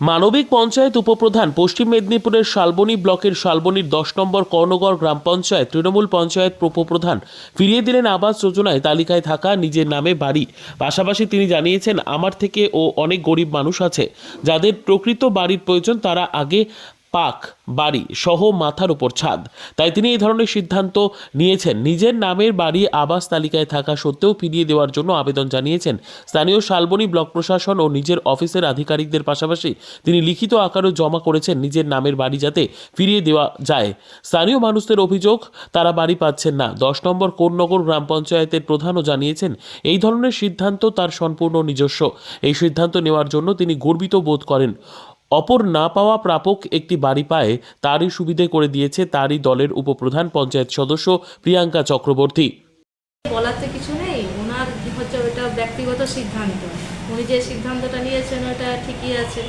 মানবিক পঞ্চায়েত উপপ্রধান পশ্চিম মেদিনীপুরের শালবনী ব্লকের শালবনীর দশ নম্বর কর্ণগড় গ্রাম পঞ্চায়েত তৃণমূল পঞ্চায়েত উপপ্রধান ফিরিয়ে দিলেন আবাস যোজনায় তালিকায় থাকা নিজের নামে বাড়ি। পাশাপাশি তিনি জানিয়েছেন, আমার থেকে ও অনেক গরিব মানুষ আছে। যাদের প্রকৃত বাড়ির প্রয়োজন, তারা আগে পাক, বাড়ি সহ মাথার উপর ছাদ। তাই তিনি এই ধরনের সিদ্ধান্ত নিয়েছেন। নিজের নামের বাড়ি আবাস তালিকায় থাকা সত্ত্বেও ফিরিয়ে দেওয়ার জন্য আবেদন জানিয়েছেন। স্থানীয় শালবনী ব্লক প্রশাসন ও নিজের অফিসের আধিকারিকদের পাশাপাশি তিনি লিখিত আকারেও জমা করেছেন নিজের নামের বাড়ি যাতে ফিরিয়ে দেওয়া যায়। স্থানীয় মানুষদের অভিযোগ, তারা বাড়ি পাচ্ছেন না। দশ নম্বর কোন্নগর গ্রাম পঞ্চায়েতের প্রধানও জানিয়েছেন, এই ধরনের সিদ্ধান্ত তার সম্পূর্ণ নিজস্ব। এই সিদ্ধান্ত নেওয়ার জন্য তিনি গর্বিত বোধ করেন। অপর না পাওয়া প্রাপক একটি বাড়ি পায় তারই সুবিধে করে দিয়েছে তারই দলের উপপ্রধান পঞ্চায়েত সদস্য প্রিয়াঙ্কা চক্রবর্তী। বলার তো কিছু নেই ওনার হচ্ছে ওটা ব্যক্তিগত সিদ্ধান্ত। উনি যে সিদ্ধান্তটা নিয়েছেন ওটা ঠিকই আছে।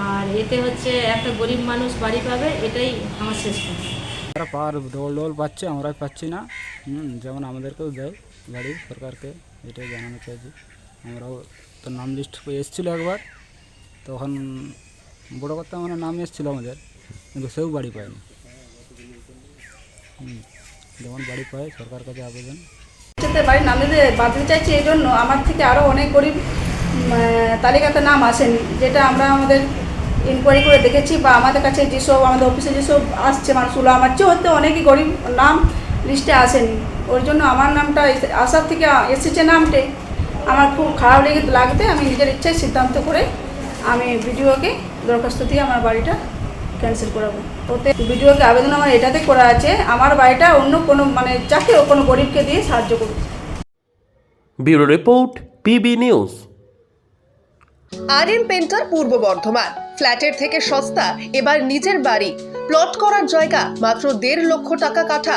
আর এতে হচ্ছে একটা গরিব মানুষ বাড়ি পাবে এটাই আমার শেষ তারা পাওয়ার ডবল ডবল পাচ্ছে আমরা পাচ্ছি না। হুম যেমন আমাদেরকেও দেয় গাড়ি সরকারকে এটাই জানানো চাইছি আমরাও তো নাম লিস্ট এসেছিল একবার তখন বড় কথা মানে নাম এসেছিল আমাদের, কিন্তু সেও বাড়ি পায়নি। যেমন বাড়ি পায়, সরকার কাছে আবেদন। বাড়ির নাম দিতে বাঁধতে চাইছি এই জন্য। আমার থেকে আরও অনেক গরিব তালিকাতে নাম আসেনি, যেটা আমরা আমাদের ইনকোয়ারি করে দেখেছি বা আমাদের কাছে যেসব, আমাদের অফিসে যেসব আসছে মানুষগুলো আমার চেয়ে হয়তো অনেকই গরিব, নাম লিস্টে আসেনি। ওর জন্য আমার নামটা আসার থেকে এসেছে নামটে। আমার খুব খারাপ লেগে লাগতে আমি নিজের ইচ্ছায় সিদ্ধান্ত করে আমি ভিডিওকে দরখাস্ত দিয়ে আমার বাড়িটা ক্যান্সেল করাবো। ওতে ভিডিওকে আবেদন আমার এটাতে করা আছে আমার বাড়িটা অন্য কোনো মানে যাকে কোনো গরিবকে দিয়ে সাহায্য করুক ব্যুরো রিপোর্ট পিবি নিউজ। আর এম পেন্টার পূর্ব বর্ধমান। ফ্ল্যাটের থেকে সস্তা এবার নিজের বাড়ি। প্লট করার জায়গা মাত্র দেড় লক্ষ টাকা কাঠা।